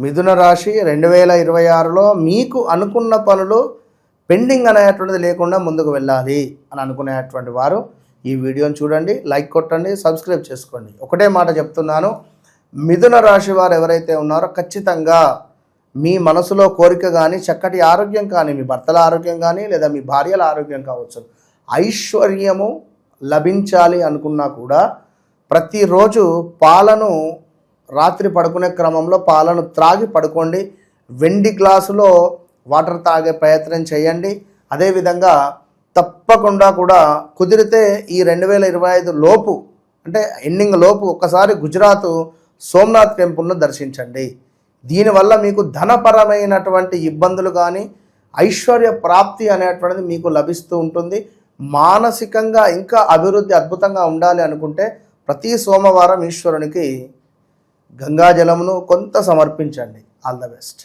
మిథున రాశి రెండు వేల ఇరవై ఆరులో మీకు అనుకున్న పనులు పెండింగ్ అనేటువంటిది లేకుండా ముందుకు వెళ్ళాలి అని అనుకునేటువంటి వారు ఈ వీడియోని చూడండి లైక్ కొట్టండి సబ్స్క్రైబ్ చేసుకోండి. ఒకటే మాట చెప్తున్నాను మిథున రాశి వారు ఎవరైతే ఉన్నారో ఖచ్చితంగా మీ మనసులో కోరిక కానీ చక్కటి ఆరోగ్యం కానీ మీ భర్తల ఆరోగ్యం కానీ లేదా మీ భార్యల ఆరోగ్యం కావచ్చు ఐశ్వర్యము లభించాలి అనుకున్నా కూడా ప్రతిరోజు పాలను రాత్రి పడుకునే క్రమంలో పాలను త్రాగి పడుకోండి. వెండి గ్లాసులో వాటర్ తాగే ప్రయత్నం చేయండి. అదేవిధంగా తప్పకుండా కూడా కుదిరితే ఈ రెండు వేల ఇరవై ఐదు లోపు అంటే ఎండింగ్ లోపు ఒక్కసారి గుజరాత్ సోమనాథ్ టెంపుల్ను దర్శించండి. దీనివల్ల మీకు ధనపరమైనటువంటి ఇబ్బందులు కానీ ఐశ్వర్య ప్రాప్తి అనేటువంటిది మీకు లభిస్తూ ఉంటుంది. మానసికంగా ఇంకా అభివృద్ధి అద్భుతంగా ఉండాలి అనుకుంటే ప్రతి సోమవారం ఈశ్వరునికి గంగాజలమును కొంత సమర్పించండి. All the best